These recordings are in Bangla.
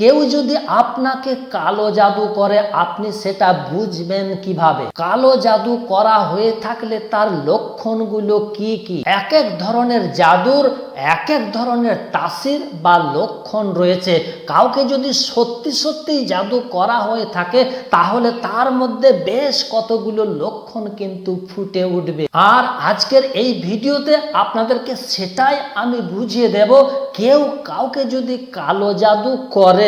কেউ যদি আপনাকে কালো জাদু করে, আপনি সেটা বুঝবেন কীভাবে? কালো জাদু করা হয়ে থাকলে তার লক্ষণগুলো কি কি? এক এক ধরনের জাদুর এক এক ধরনের তাসির বা লক্ষণ রয়েছে। কাউকে যদি সত্যি সত্যি জাদু করা হয়ে থাকে, তাহলে তার মধ্যে বেশ কতগুলো লক্ষণ কিন্তু ফুটে উঠবে। আর আজকের এই ভিডিওতে আপনাদেরকে সেটাই আমি বুঝিয়ে দেব, কেউ কাউকে যদি কালো জাদু করে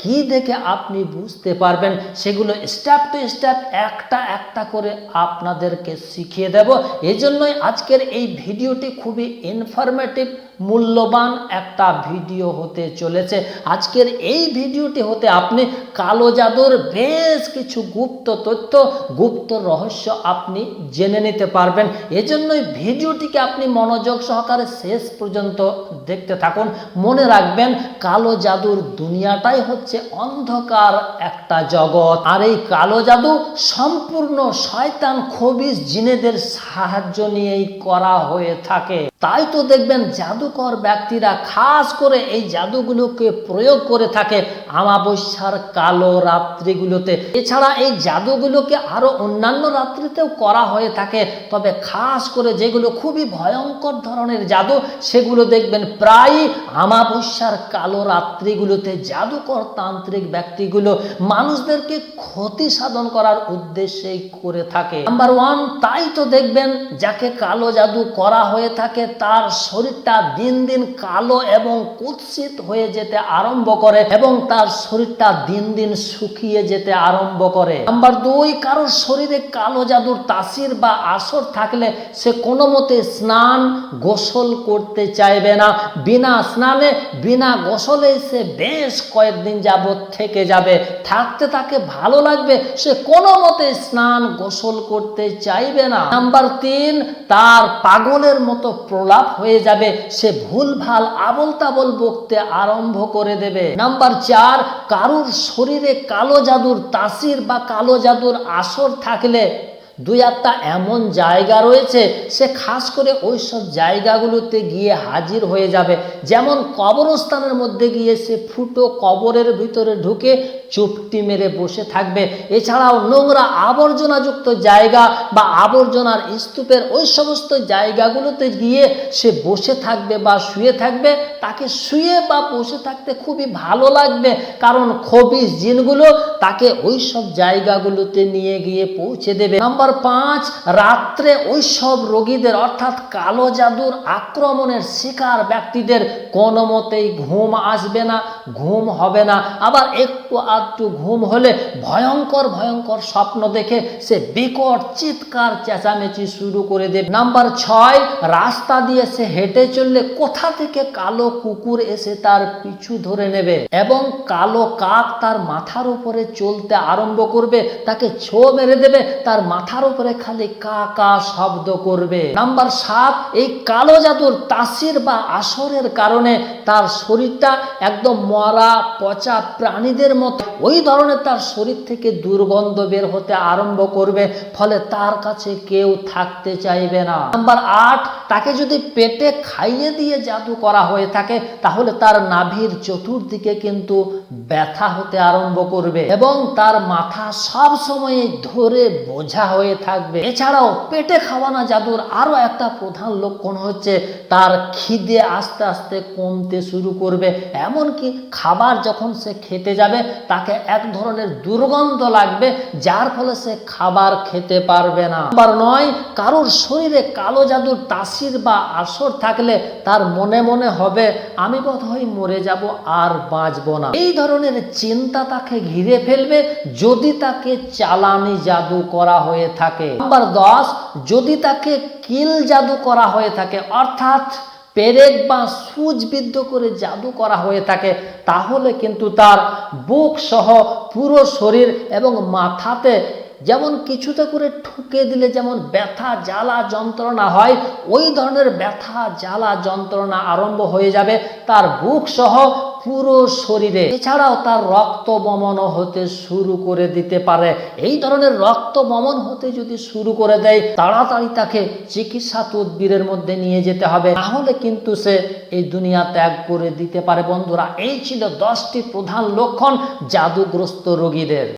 কি দেখে আপনি বুঝতে পারবেন, সেগুলো স্টেপ টু স্টেপ একটা একটা করে আপনাদেরকে শিখিয়ে দেব। এজন্যই আজকের এই ভিডিওটি খুবই ইনফরমেটিভ মূল্যবান একটা ভিডিও হতে চলেছে। আজকের এই ভিডিওটি হতে আপনি কালো জাদুর বেশ কিছু গুপ্ত তথ্য, গুপ্ত রহস্য আপনি জেনে নিতে পারবেন। এজন্যই ভিডিওটিকে আপনি মনোযোগ সহকারে শেষ পর্যন্ত দেখতে থাকুন। মনে রাখবেন, কালো জাদুর দুনিয়াটাই হচ্ছে অন্ধকার একটা জগৎ। আর এই কালো জাদু সম্পূর্ণ শয়তান খবিস জিনেদের সাহায্য নিয়েই করা হয়ে থাকে। তাই তো দেখবেন জাদুকর ব্যক্তিরা খাস করে এই জাদুগুলোকে প্রয়োগ করে থাকে আমাবস্যার কালো রাত্রিগুলোতে। এছাড়া এই জাদুগুলোকে আরও অন্যান্য রাত্রিতেও করা হয়ে থাকে, তবে খাস করে যেগুলো খুবই ভয়ঙ্কর ধরনের জাদু, সেগুলো দেখবেন প্রায়ই আমাবস্যার কালো রাত্রিগুলোতে জাদুকর তান্ত্রিক ব্যক্তিগুলো মানুষদেরকে ক্ষতি সাধন করার উদ্দেশ্যেই করে থাকে। নাম্বার ওয়ান তাই তো দেখবেন যাকে কালো জাদু করা হয়ে থাকে তার শরীরটা দিন দিন কালো এবং কুৎসিত হয়ে যেতে আরম্ভ করে এবং তার শরীরটা দিন দিন শুকিয়ে যেতে আরম্ভ করে। নাম্বার দুই, কারোর শরীরে কালো জাদুর তাসির বা আসর থাকলে সে কোনো মতে স্নান গোসল করতে চাইবে না। বিনা স্নানে, বিনা গোসলে সে বেশ কয়েকদিন যাবৎ থেকে যাবে। থাকতে তাকে ভালো লাগবে, সে কোনো মতে স্নান গোসল করতে চাইবে না। নাম্বার তিন, তার পাগলের মতো প্রলাপ হয়ে যাবে, সে ভুল ভালো আবল তাবল বকতে আরম্ভ করে দেবে। নাম্বার চার, কারুর শরীরে কালো জাদুর তাসির বা কালো জাদুর আসর থাকলে দুই একটা এমন জায়গা রয়েছে, সে খাস করে ওই সব জায়গাগুলোতে গিয়ে হাজির হয়ে যাবে। যেমন কবরস্থানের মধ্যে গিয়ে সে ফুটো কবরের ভিতরে ঢুকে চুপটি মেরে বসে থাকবে। এছাড়াও নোংরা আবর্জনাযুক্ত জায়গা বা আবর্জনার স্তূপের ওই সমস্ত জায়গাগুলোতে গিয়ে সে বসে থাকবে বা শুয়ে থাকবে। তাকে শুয়ে বা বসে থাকতে খুবই ভালো লাগবে, কারণ খবিস জিনগুলো তাকে ওই সব জায়গাগুলোতে নিয়ে গিয়ে পৌঁছে দেবে। নাম্বার পাঁচ, রাত্রে ওই সব রোগীদের, অর্থাৎ কালো জাদুর আক্রমণের শিকার ব্যক্তিদের কোনো মতেই ঘুম আসবে না, ঘুম হবে না। আবার একটু আধটু ঘুম হলে ভয়ঙ্কর ভয়ঙ্কর স্বপ্ন দেখে সে বিকট, চিৎকার, চেঁচামেচি শুরু করে দেবে। নাম্বার ছয়, রাস্তা দিয়ে সে হেঁটে চললে কোথা থেকে কালো কুকুর এসে তার পিছু ধরে নেবে? এবং কালো কাক তার মাথার উপরে চলতে আরম্ভ করবে, তাকে ছো মেরে দেবে, তার মাথার উপরে খালি কা কা শব্দ করবে। নাম্বার সাত, এই কালো জাদুর তাসির বা আসরের কারণে তার শরীরটা একদম মরা, পচা প্রাণীদের মতো। ওই ধরনের তার শরীর থেকে দুর্গন্ধ বের হতে আরম্ভ করবে, ফলে তার কাছে কেউ থাকতে চাইবে না। নাম্বার আট তাকে যদি পেটে খাইয়ে দিয়ে জাদু করা হয়ে থাকে, তাহলে তার নাভির চতুর্দিকে কিন্তু ব্যথা হতে আরম্ভ করবে এবং তার মাথা সব সময় ধরে বোঝা হয়ে থাকবে। এছাড়াও পেটে খাওয়ানো জাদুর আরও একটা প্রধান লক্ষণ হচ্ছে তার খিদে আস্তে আস্তে কমতে শুরু করবে। এমনকি খাবার যখন সে খেতে যাবে, তাকে এক ধরনের দুর্গন্ধ লাগবে, যার ফলে সে খাবার খেতে পারবে না। নাম্বার নয়, কারোর শরীরে কালো জাদুর তাসির বা আসর থাকলে তার মনে মনে হবে, আমি বোধহয় মরে যাব আর বাঁচব না। এই ধরনের চিন্তা তাকে ঘিরে ফেলবে যদি তাকে চালানি জাদু করা হয়ে থাকে। নাম্বার দশ, যদি তাকে কিল জাদু করা হয়ে থাকে, অর্থাৎ পেরেক বা সুচবিদ্ধ করে জাদু করা হয়ে থাকে, তাহলে কিন্তু তার বুক সহ পুরো শরীর এবং মাথাতে যেমন কিছুতে করে ঠুকে দিলে যেমন ব্যথা, জ্বালা, যন্ত্রণা হয়, ওই ধরনের ব্যথা, জ্বালা, যন্ত্রণা আরম্ভ হয়ে যাবে তার বুক সহ পুরো শরীরে। এছাড়াও তার রক্ত বমন হতে শুরু করে দিতে পারে। এই ধরনের রক্ত বমন হতে যদি শুরু করে দেয়, তাড়াতাড়ি তাকে চিকিৎসা তদবিরের মধ্যে নিয়ে যেতে হবে। তাহলে কিন্তু সে এই দুনিয়া ত্যাগ করে দিতে পারে। বন্ধুরা, এই ছিল দশটি প্রধান লক্ষণ জাদুগ্রস্ত রোগীদের।